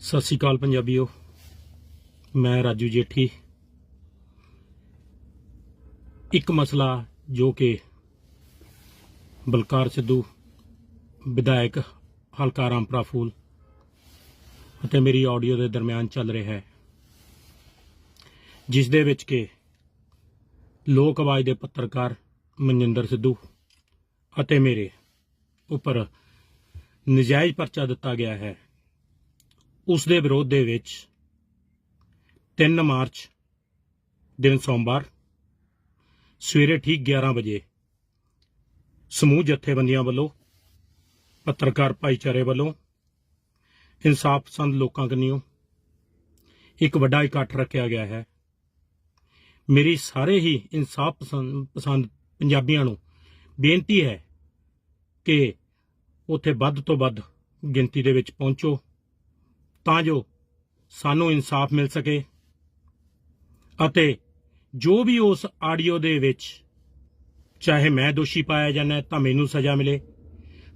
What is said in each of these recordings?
ਸਤਿ ਸ਼੍ਰੀ ਅਕਾਲ ਪੰਜਾਬੀਓ, ਮੈਂ ਰਾਜੂ ਜੇਠੀ। ਇੱਕ ਮਸਲਾ ਜੋ ਕਿ ਬਲਕਾਰ ਸਿੱਧੂ, ਵਿਧਾਇਕ ਹਲਕਾ ਰਾਮਪੁਰਾ ਫੂਲ ਅਤੇ ਮੇਰੀ ਆਡੀਓ ਦੇ ਦਰਮਿਆਨ ਚੱਲ ਰਿਹਾ ਹੈ। ਜਿਸ ਦੇ ਵਿੱਚ ਕਿ ਲੋਕ ਆਵਾਜ਼ ਦੇ ਪੱਤਰਕਾਰ ਮਨਜਿੰਦਰ ਸਿੱਧੂ ਅਤੇ ਮੇਰੇ ਉੱਪਰ ਨਜਾਇਜ਼ ਪਰਚਾ ਦਿੱਤਾ ਗਿਆ ਹੈ। ਉਸ ਦੇ ਵਿਰੋਧ ਦੇ ਵਿੱਚ 3 ਮਾਰਚ ਦਿਨ ਸੋਮਵਾਰ ਸਵੇਰੇ ਠੀਕ 11 ਵਜੇ ਸਮੂਹ ਜਥੇਬੰਦੀਆਂ ਵੱਲੋਂ, ਪੱਤਰਕਾਰ ਭਾਈਚਾਰੇ ਵੱਲੋਂ, ਇਨਸਾਫ ਪਸੰਦ ਲੋਕਾਂ ਕਨੀਓ ਇੱਕ ਵੱਡਾ ਇਕੱਠ ਰੱਖਿਆ ਗਿਆ ਹੈ। ਮੇਰੀ ਸਾਰੇ ਹੀ ਇਨਸਾਫ ਪਸੰਦ ਪਸੰਦ ਪੰਜਾਬੀਆਂ ਨੂੰ ਬੇਨਤੀ ਹੈ ਕਿ ਉੱਥੇ ਵੱਧ ਤੋਂ ਵੱਧ ਗਿਣਤੀ ਦੇ ਵਿੱਚ ਪਹੁੰਚੋ। ਤਾਂ ਜੋ ਸਾਨੂੰ ਇਨਸਾਫ ਮਿਲ ਸਕੇ ਅਤੇ ਜੋ ਵੀ ਉਸ ਆਡੀਓ ਦੇ ਵਿੱਚ ਚਾਹੇ ਮੈਂ ਦੋਸ਼ੀ ਪਾਇਆ ਜਾਂਦਾ ਤਾਂ ਮੈਨੂੰ ਸਜ਼ਾ ਮਿਲੇ,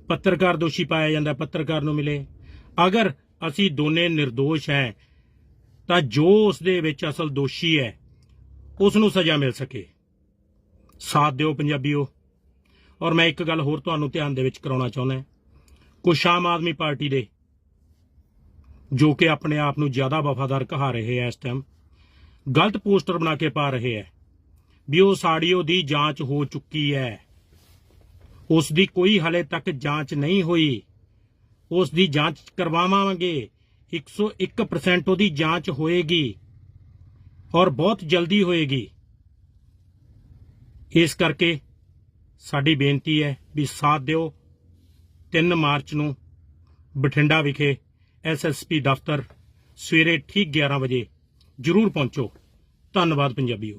ਪੱਤਰਕਾਰ ਦੋਸ਼ੀ ਪਾਇਆ ਜਾਂਦਾ ਪੱਤਰਕਾਰ ਨੂੰ ਮਿਲੇ। ਅਗਰ ਅਸੀਂ ਦੋਨੇ નિર્ਦੋਸ਼ ਹੈ, ਤਾਂ ਜੋ ਉਸ ਦੇ ਵਿੱਚ ਅਸਲ ਦੋਸ਼ੀ ਹੈ, ਉਸ ਨੂੰ ਸਜ਼ਾ ਮਿਲ ਸਕੇ। ਸਾਥ ਦਿਓ ਪੰਜਾਬੀਓ। ਔਰ ਮੈਂ ਇੱਕ ਗੱਲ ਹੋਰ ਤੁਹਾਨੂੰ ਧਿਆਨ ਦੇ ਵਿੱਚ ਕਰਾਉਣਾ ਚਾਹੁੰਦਾ ਕੁਛ ਆਮ ਆਦਮੀ ਪਾਰਟੀ ਦੇ ਜੋ ਕਿ ਆਪਣੇ ਆਪ ਨੂੰ ਜ਼ਿਆਦਾ ਵਫਾਦਾਰ ਕਹਾ ਰਹੇ ਐ ਇਸ ਟਾਈਮ ਗਲਤ ਪੋਸਟਰ ਬਣਾ ਕੇ ਪਾ ਰਹੇ ਐ ਵੀ ਉਹ ਆਡੀਓ ਦੀ ਜਾਂਚ ਹੋ ਚੁੱਕੀ ਹੈ ਉਸ ਦੀ ਕੋਈ ਹਲੇ ਤੱਕ ਜਾਂਚ ਨਹੀਂ ਹੋਈ। ਉਸ ਦੀ ਜਾਂਚ ਕਰਵਾਵਾਂਗੇ। 101% ਉਹਦੀ ਜਾਂਚ ਹੋਏਗੀ ਔਰ ਬਹੁਤ ਜਲਦੀ ਹੋਏਗੀ। ਇਸ ਕਰਕੇ ਸਾਡੀ ਬੇਨਤੀ ਹੈ ਵੀ ਸਾਥ ਦਿਓ। 3 ਮਾਰਚ ਨੂੰ ਬਠਿੰਡਾ ਵਿਖੇ ਐਸਐਸਪੀ ਦਫ਼ਤਰ ਸਵੇਰੇ ਠੀਕ 11 ਵਜੇ ਜਰੂਰ ਪਹੁੰਚੋ। ਧੰਨਵਾਦ ਪੰਜਾਬੀਓ।